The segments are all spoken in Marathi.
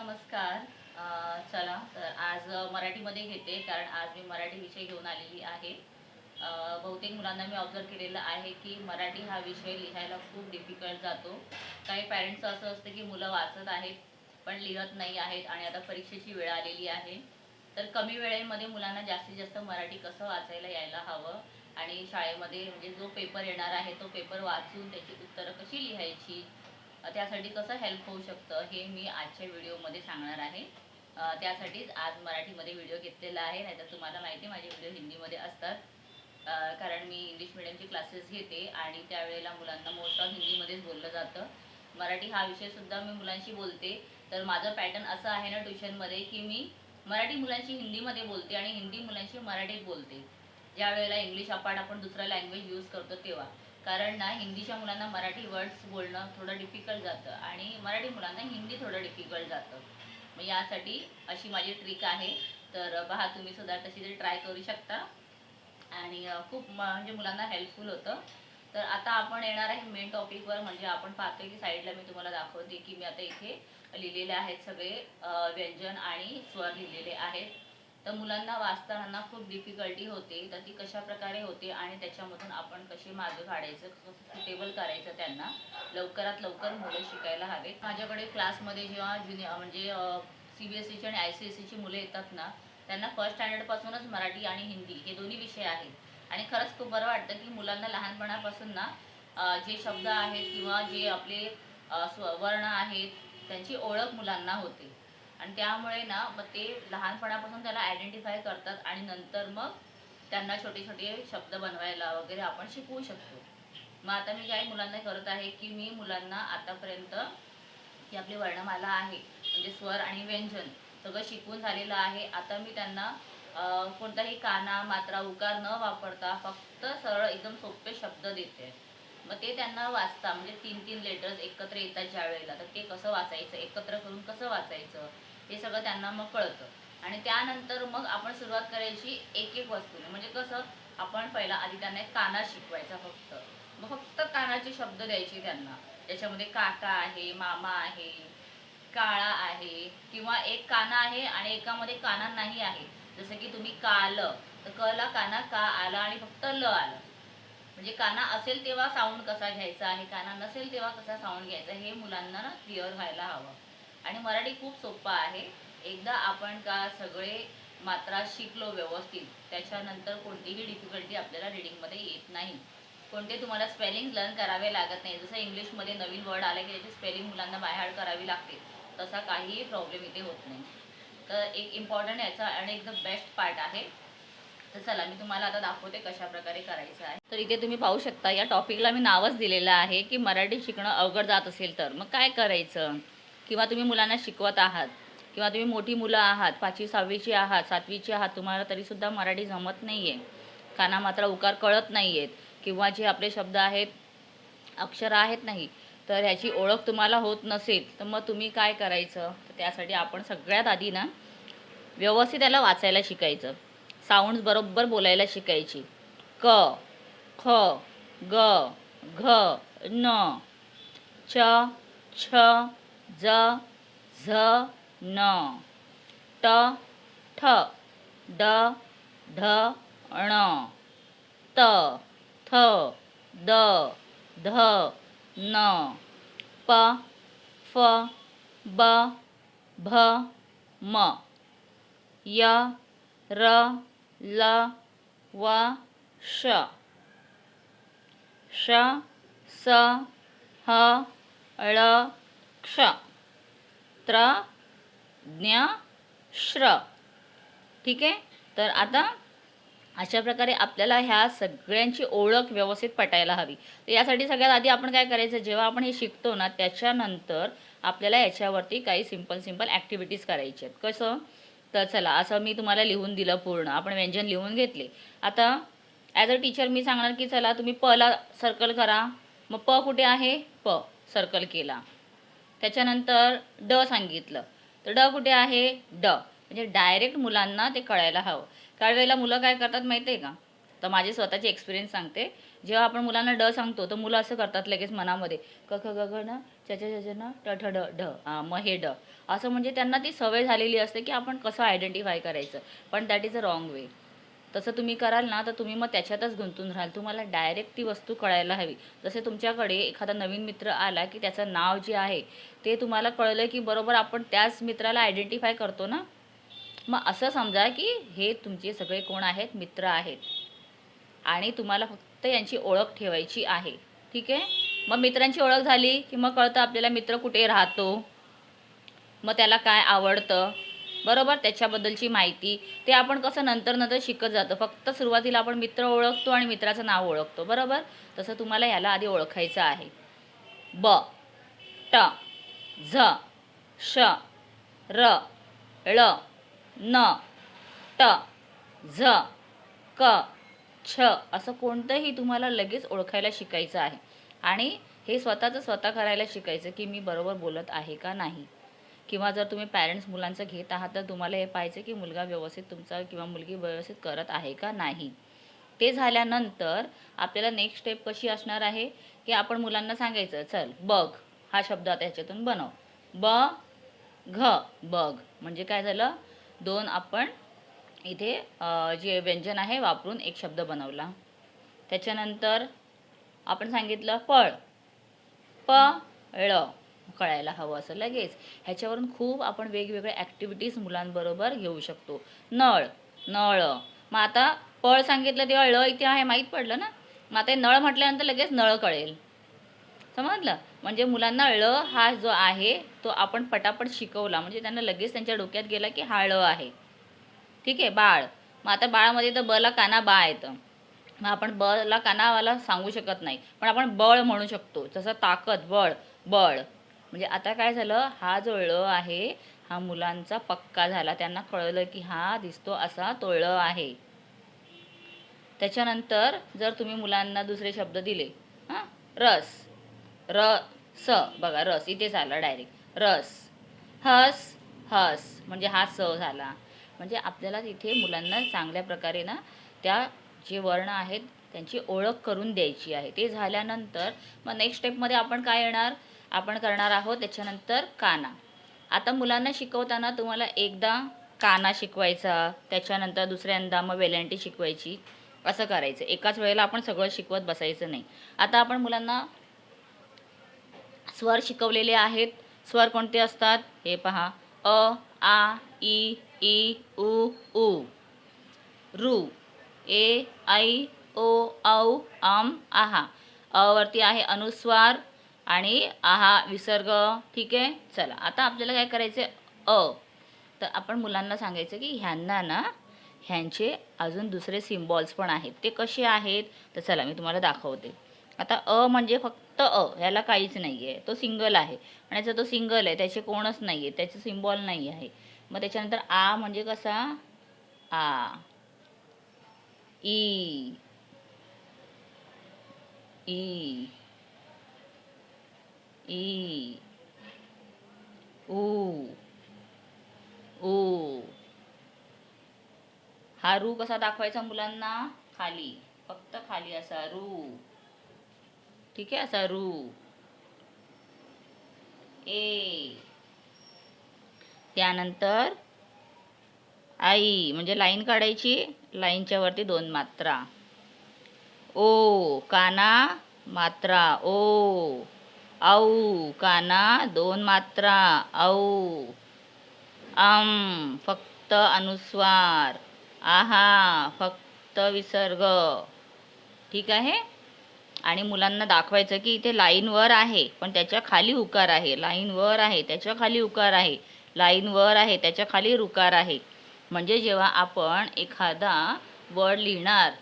नमस्कार. चला तर आज मराठीमध्ये घेते कारण आज मी मराठी विषय घेऊन आलेली आहे. बहुतेक मुलांना मी ऑब्झर्व केलेलं आहे की मराठी हा विषय लिहायला खूप डिफिकल्ट जातो. काही पॅरेंट्सचं असं असतं की मुलं वाचत आहेत पण लिहत नाही आहेत आणि आता परीक्षेची वेळ आलेली आहे. तर कमी वेळेमध्ये मुलांना जास्तीत जास्त मराठी कसं वाचायला यायला हवं आणि शाळेमध्ये म्हणजे जो पेपर येणार आहे तो पेपर वाचून त्याची उत्तरं कशी लिहायची? त्यासाठी कसं हेल्प होऊ शकतं हे मी आजच्या व्हिडिओमध्ये सांगणार आहे. त्यासाठीच आज मराठीमध्ये व्हिडिओ घेतलेला आहे नाहीतर तुम्हाला माहिती आहे माझे व्हिडिओ हिंदीमध्ये असतात. कारण मी इंग्लिश मिडियमचे क्लासेस घेते आणि त्यावेळेला मुलांना मोस्ट ऑफ हिंदीमध्येच बोललं जातं. मराठी हा विषयसुद्धा मी मुलांशी बोलते. तर माझं पॅटर्न असं आहे ना ट्युशनमध्ये की मी मराठी मुलांशी हिंदीमध्ये बोलते आणि हिंदी मुलांशी मराठीत बोलते. ज्या वेळेला इंग्लिश अपार्ट आपण दुसरा लँग्वेज यूज करतो तेव्हा. कारण ना हिंदीच्या मुलांना मराठी वर्ड्स बोलणं थोडं डिफिकल्ट जातं आणि मराठी मुलांना हिंदी थोडं डिफिकल्ट जातं. मग यासाठी अशी माझी ट्रिक आहे. तर पहा तुम्ही सुद्धा तशी तरी ट्राय करू शकता. आणि खूप म्हणजे मुलांना हेल्पफुल होतं. तर आता आपण येणार आहे मेन टॉपिकवर म्हणजे आपण पाहतोय की साईडला मी तुम्हाला दाखवते की मी आता इथे लिहिलेले आहेत सगळे व्यंजन आणि स्वर लिहिलेले आहेत. तर मुलांना वाचताना खूप डिफिकल्टी होते तर ती कशा प्रकारे होते आणि त्याच्यामधून आपण कसे मार्ग काढायचं सुटेबल करायचं त्यांना लवकरात लवकर मुलं शिकायला हवेत. माझ्याकडे क्लासमध्ये जेव्हा ज्युनियर म्हणजे सी बी एस सीची आणि आय सी एस सीची मुलं येतात ना त्यांना फर्स्ट स्टँडर्डपासूनच मराठी आणि हिंदी हे दोन्ही विषय आहेत. आणि खरंच खूप बरं वाटतं की मुलांना लहानपणापासून ना जे शब्द आहेत किंवा जे आपले अ, वर्ण आहेत त्यांची ओळख मुलांना होते. आणि त्यामुळे ना मग ते लहानपणापासून त्याला आयडेंटिफाय करतात आणि नंतर मग त्यांना छोटे छोटे शब्द बनवायला वगैरे आपण शिकवू शकतो. मग आता मी काय मुलांना करत आहे की मी मुलांना आतापर्यंत ही आपली वर्णमाला आहे म्हणजे स्वर आणि व्यंजन सगळं शिकवून झालेलं आहे. आता मी त्यांना कोणताही काना मात्रा उकार न वापरता फक्त सरळ एकदम सोपे शब्द देते. मग ते त्यांना वाचता म्हणजे तीन तीन लेटर्स एकत्र येतात ज्या वेळेला तर ते कसं वाचायचं एकत्र करून कसं वाचायचं? हे सगळं त्यांना मग कळतं. आणि त्यानंतर मग आपण सुरुवात करायची एक एक वस्तूने. म्हणजे कसं आपण पहिला आधी त्यांना एक काना शिकवायचा फक्त. मग फक्त कानाचे शब्द द्यायचे त्यांना. त्याच्यामध्ये काका आहे मामा आहे काळा आहे किंवा एक काना आहे आणि एकामध्ये काना नाही आहे. जसं की तुम्ही काल तर क ला काना का आला आणि फक्त ल आलं. म्हणजे काना असेल तेव्हा साऊंड कसा घ्यायचा आहे काना नसेल तेव्हा कसा साऊंड घ्यायचा हे मुलांना ना क्लिअर व्हायला हवं. आणि मराठी खूप सोपं आहे. एकदा आपण का सगळे मात्रा शिकलो व्यवस्थित त्याच्यानंतर कोणतीही डिफिकल्टी आपल्याला रिडिंगमध्ये येत नाही. कोणते तुम्हाला स्पेलिंग लर्न करावे लागत नाही. जसं इंग्लिशमध्ये नवीन वर्ड आला की त्याची स्पेलिंग मुलांना बाहेर करावी लागते तसा काहीही प्रॉब्लेम इथे होत नाही. तर एक इम्पॉर्टंट याचा आणि एकदम बेस्ट पार्ट आहे. तर चला मी तुम्हाला आता दाखवते कशा प्रकारे करायचं आहे. तर इथे तुम्ही पाहू शकता या टॉपिकला मी नावच दिलेलं आहे की मराठी शिकणं अवघड जात असेल तर. मग काय करायचं? किंवा तुम्ही मुलांना शिकवत आहात किंवा तुम्ही मोठी मुलं आहात पाचवी सहावीची आहात सातवीची आहात तुम्हाला तरीसुद्धा मराठी जमत नाही आहे काना मात्र उकार कळत नाही आहेत किंवा जे आपले शब्द आहेत अक्षरं आहेत नाही तर ह्याची ओळख तुम्हाला होत नसेल तर मग तुम्ही काय करायचं? तर त्यासाठी आपण सगळ्यात आधी ना व्यवस्थित त्याला वाचायला शिकायचं. साऊंड्स बरोबर बोलायला शिकायची. क ख ग घ न च छ ज झ न. ट ठ ड ढ ण. त थ द ध न. प फ ब भ म. य र ल व श श स ह ळ क्ष त्र ज्ञ श्र. ठीक आहे? तर आता अशा प्रकारे आपल्याला ह्या सगळ्यांची ओळख व्यवस्थित पटायला हवी. तर यासाठी सगळ्यात आधी आपण काय करायचं जेव्हा आपण हे शिकतो ना त्याच्यानंतर आपल्याला याच्यावरती काही सिंपल सिंपल ॲक्टिव्हिटीज करायची आहेत. कसं? तर चला असं मी तुम्हाला लिहून दिलं पूर्ण. आपण व्यंजन लिहून घेतले. आता ॲज अ टीचर मी सांगणार की चला तुम्ही पला सर्कल करा. मग प कुठे आहे? प सर्कल केला. त्याच्यानंतर ड सांगितलं. तर ड कुठे आहे? ड. म्हणजे डायरेक्ट मुलांना ते कळायला हवं. काही वेळेला मुलं काय करतात माहिती आहे का? तर माझे स्वतःचे एक्सपिरियन्स सांगते. जेव्हा आपण मुलांना ड सांगतो तर मुलं असं करतात लगेच मनामध्ये. क ख ग घ न त्याच्या न ट ठ ड ढ. म हे ड. असं म्हणजे त्यांना ती सवय झालेली असते की आपण कसं आयडेंटिफाय करायचं. पण that is a wrong way तसं तुम्ही कराल ना तर तुम्ही मग त्याच्यातच गुंतून राहाल. तुम्हाला डायरेक्ट ती वस्तू कळायला हवी. जसे तुमच्याकडे एखादा नवीन मित्र आला की त्याचं नाव जे आहे ते तुम्हाला कळलं की बरोबर आपण त्याच मित्राला आयडेंटिफाय करतो ना? मग असं समजा की हे तुमचे सगळे कोण आहेत? मित्र आहेत. आणि तुम्हाला फक्त यांची ओळख ठेवायची आहे. ठीक आहे? मग मित्रांची ओळख झाली की मग कळतं आपल्याला मित्र कुठे राहतो. मग त्याला काय आवडतं? बरोबर? त्याच्याबद्दलची माहिती. ते आपण कसं नंतर नंतर शिकत जातो. फक्त सुरुवातीला आपण मित्र ओळखतो आणि मित्राचं नाव ओळखतो. बरोबर? तसं तुम्हाला याला आधी ओळखायचं आहे. ब ट झ श र ळ न ट झ क छ असं कोणतंही तुम्हाला लगेच ओळखायला शिकायचं आहे. आणि हे स्वतःचं स्वतः करायला शिकायचं की मी बरोबर बोलत आहे का नाही. किंवा जर तुम्ही पॅरेंट्स मुलांचं घेत आहात तर तुम्हाला हे पाहायचं की मुलगा व्यवस्थित तुमचा किंवा मुलगी व्यवस्थित करत आहे का नाही. ते झाल्यानंतर आपल्याला नेक्स्ट स्टेप कशी असणार आहे? की आपण मुलांना सांगायचं चल बघ हा शब्द आता ह्याच्यातून बनव. ब घ बघ. म्हणजे काय झालं? दोन आपण इथे जे व्यंजन आहे वापरून एक शब्द बनवला. त्याच्यानंतर आपण सांगितलं पळ. प ळ कळायला हवं असं लगेच. ह्याच्यावरून खूप आपण वेगवेगळ्या ॲक्टिव्हिटीज मुलांबरोबर घेऊ शकतो. नळ नळ. मग आता पळ सांगितलं तेव्हा ळ इथे आहे माहीत पडलं ना? मग आता नळ म्हटल्यानंतर लगेच नळ कळेल. समजलं? म्हणजे मुलांना ळ हा जो आहे तो आपण पटापट शिकवला. म्हणजे त्यांना लगेच त्यांच्या डोक्यात गेला की हा ळ आहे. ठीक आहे? बाळ. मग आता बाळामध्ये तर बला काना बा येतं मग आपण बला कानावाला सांगू शकत नाही. पण आपण बळ म्हणू शकतो. जसं ताकद बळ. बळ. म्हणजे आता काय झालं हा जो ळ आहे हा मुलांचा पक्का झाला. त्यांना कळलं की हा दिसतो असा तो ळ आहे. त्याच्यानंतर जर तुम्ही मुलांना दुसरे शब्द दिले हां रस र स बघा रस इथेच आला डायरेक्ट रस हस हस म्हणजे हा स झाला. म्हणजे आपल्याला तिथे मुलांना चांगल्या प्रकारे ना त्या जे वर्ण आहेत त्यांची ओळख करून द्यायची आहे. ते झाल्यानंतर मग नेक्स्ट स्टेपमध्ये आपण काय येणार? आपण करणार आहोत त्याच्यानंतर काना. आता मुलांना शिकवताना तुम्हाला एकदा काना शिकवायचा त्याच्यानंतर दुसऱ्यांदा मग वेलंटी शिकवायची असं करायचं. एकाच वेळेला आपण सगळं शिकवत बसायचं नाही. आता आपण मुलांना स्वर शिकवलेले आहेत. स्वर कोणते असतात? हे पहा. अ आ ई ई उ उ. रू. ए ऐ ओ औ आम आहा. अ वरती आहे अनुस्वार आणि आहा विसर्ग ठीक आहे? चला आता आपल्याला काय करायचं अ. तर आपण मुलांना सांगायचं की ह्यांना ना ह्यांचे अजून दुसरे सिम्बॉल्स पण आहेत. ते कसे आहेत? तर चला मी तुम्हाला दाखवते. आता अ म्हणजे फक्त अ ह्याला काहीच नाही आहे तो सिंगल आहे. आणि याचा तो सिंगल आहे त्याचे कोणच नाही आहे त्याचे सिम्बॉल नाही आहे. मग त्याच्यानंतर आ म्हणजे कसा? आ. ई. ई. E. ई हा रू कसा दाखवायचा मुलांना? खाली. फक्त खाली असा रू. ठीक आहे असा रू. ए. त्यानंतर आई म्हणजे लाईन काढायची. लाईनच्या वरती दोन मात्रा. ओ काना मात्रा. ओ. औ काना दोन मात्रा औ आम फक्त अनुस्वार आहा फक्त विसर्ग. ठीक आहे? आणि मुलांना दाखवायचं की इथे लाईनवर आहे पण त्याच्याखाली उकार आहे. लाईनवर आहे त्याच्याखाली उकार आहे. लाईनवर आहे त्याच्याखाली रुकार आहे. म्हणजे जेव्हा आपण एखादा वर्ड लिहिणार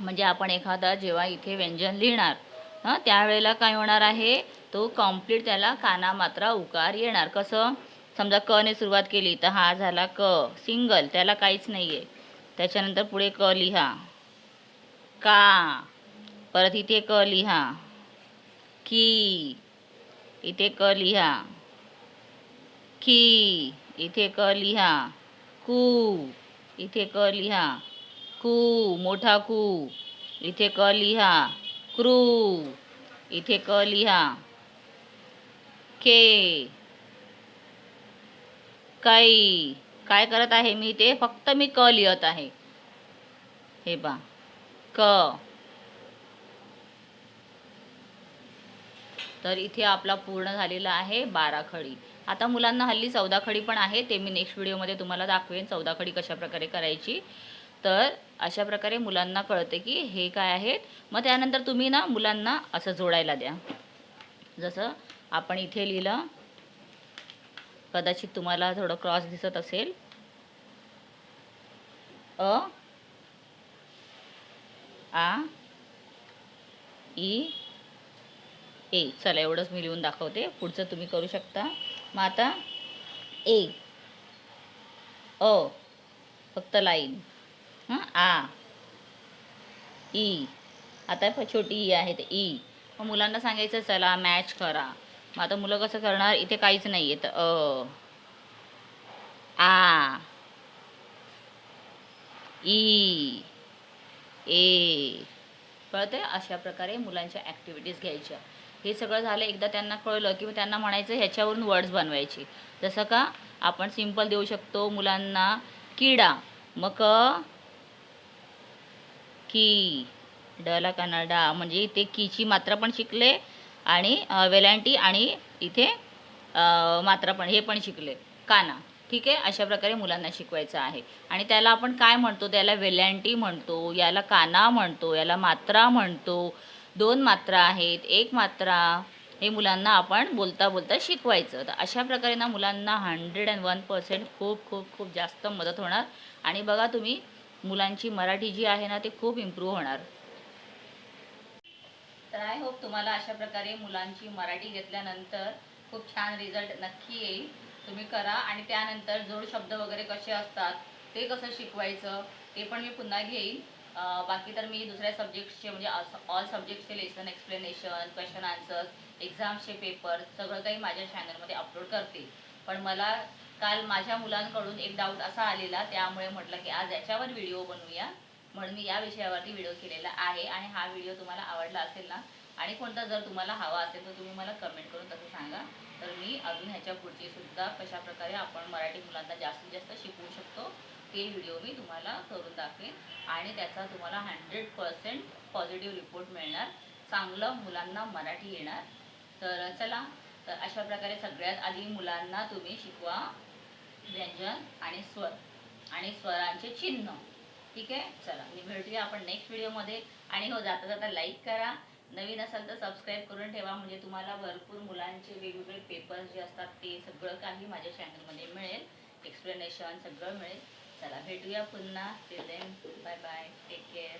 म्हणजे आपण एखादा जेव्हा इथे व्यंजन लिहिणार हां त्यावेळेला काय होणार आहे? तो कंप्लीट त्याला काना मात्रा उकार येणार. कसं? समजा क ने सुरुवात केली तर हा झाला क. सिंगल त्याला काहीच नाही आहे त्याच्यानंतर पुढे क लिहा. का? परत इथे क लिहा. की? इथे क लिहा. की? इथे क लिहा. कू? इथे क लिहा. कू मोठा कू. इथे क लिहा. क्रू इथे क लिहा. के. कै. काय करत आहे मी ते? फक्त मी क लिहत आहे. हे बा क. तर इथे आपला पूर्ण झालेला आहे बारा खडी. आता मुलांना हल्ली चौदा खडी पण आहे ते मी नेक्स्ट व्हिडिओमध्ये तुम्हाला दाखवेन चौदा खडी कशा प्रकारे करायची. तर अशा प्रकारे मुलांना कळते की हे काय आहेत. मग त्यानंतर तुम्ही ना मुलांना असं जोडायला द्या. जसं आपण इथे लिहिलं कदाचित तुम्हाला थोडं क्रॉस दिसत असेल. अ आ ई ए. चला एवढंच मी लिहून दाखवते. पुढचं तुम्ही करू शकता. मग आता ए अ फक्त लाईन. हां आ. ई. आता फ छोटी ई आहे ते ई. मग मुलांना सांगायचं चला मॅच करा. मग आता मुलं कसं करणार? इथे काहीच नाही आहे तर अ. आ. ई. ए. कळते अशा प्रकारे मुलांच्या ॲक्टिव्हिटीज घ्यायच्या. हे सगळं झालं एकदा त्यांना कळलं की मग त्यांना म्हणायचं ह्याच्यावरून वर्ड्स बनवायचे. जसं का आपण सिंपल देऊ शकतो मुलांना किडा. मग की डला कनाडा म्हणजे इथे कीची मात्रा पण शिकले आणि वेलांटी आणि इथे मात्रा पण हे पण शिकले. काना. ठीक आहे? अशा प्रकारे मुलांना शिकवायचं आहे. आणि त्याला आपण काय म्हणतो? त्याला वेलांटी म्हणतो याला काना म्हणतो याला मात्रा म्हणतो. दोन मात्रा आहेत. एक मात्रा हे मुलांना आपण बोलता बोलता शिकवायचं. तर अशा प्रकारे ना मुलांना हंड्रेड अँड वन पर्सेंट खूप खूप खूप जास्त मदत होणार. आणि बघा तुम्ही मुलांची मराठी जी आहे ना ती खूप इम्प्रूव्ह होणार. तर आय होप तुम्हाला अशा प्रकारे मुलांची मराठी घेतल्यानंतर खूप छान रिझल्ट नक्की येईल. तुम्ही करा आणि त्यानंतर जोड शब्द वगैरे कसे असतात ते कसं शिकवायचं ते पण मी पुन्हा घेईन. बाकी तर मी दुसऱ्या सब्जेक्टचे म्हणजे ऑल सब्जेक्टचे लेसन एक्सप्लेनेशन क्वेश्चन आन्सर्स एक्झामचे पेपर सगळं काही माझ्या चॅनलमध्ये अपलोड करते. पण मला काल माझ्या मुलांकडून एक डाऊट असा आलेला त्यामुळे म्हटलं की आज याच्यावर व्हिडिओ बनवूया. म्हणून मी या विषयावरती व्हिडिओ केलेला आहे आणि हा व्हिडिओ तुम्हाला आवडला असेल ना आणि कोणता जर तुम्हाला हवा असेल तर तुम्ही मला कमेंट करून तसं सांगा. तर मी अजून ह्याच्या पुढची सुद्धा कशा प्रकारे आपण मराठी मुलांना जास्तीत जास्त शिकवू शकतो ते व्हिडिओ मी तुम्हाला करून दाखवेन. आणि त्याचा तुम्हाला हंड्रेड पर्सेंट पॉझिटिव्ह रिपोर्ट मिळणार. चांगलं मुलांना मराठी येणार. तर चला तर अशा प्रकारे सगळ्यात आधी मुलांना तुम्ही शिकवा. व्यंजन आणि स्वर. आणि स्वरांचे चिन्ह. ठीक आहे? चला मी भेटूया आपण नेक्स्ट व्हिडिओमध्ये आणि हो जाता जाता लाईक करा. नवीन असाल तर सबस्क्राईब करून ठेवा. म्हणजे तुम्हाला भरपूर मुलांचे वेगवेगळे पेपर्स जे असतात ते सगळं काही माझ्या चॅनलमध्ये मिळेल. एक्सप्लेनेशन सगळं मिळेल. चला भेटूया पुन्हा. Till then bye bye take care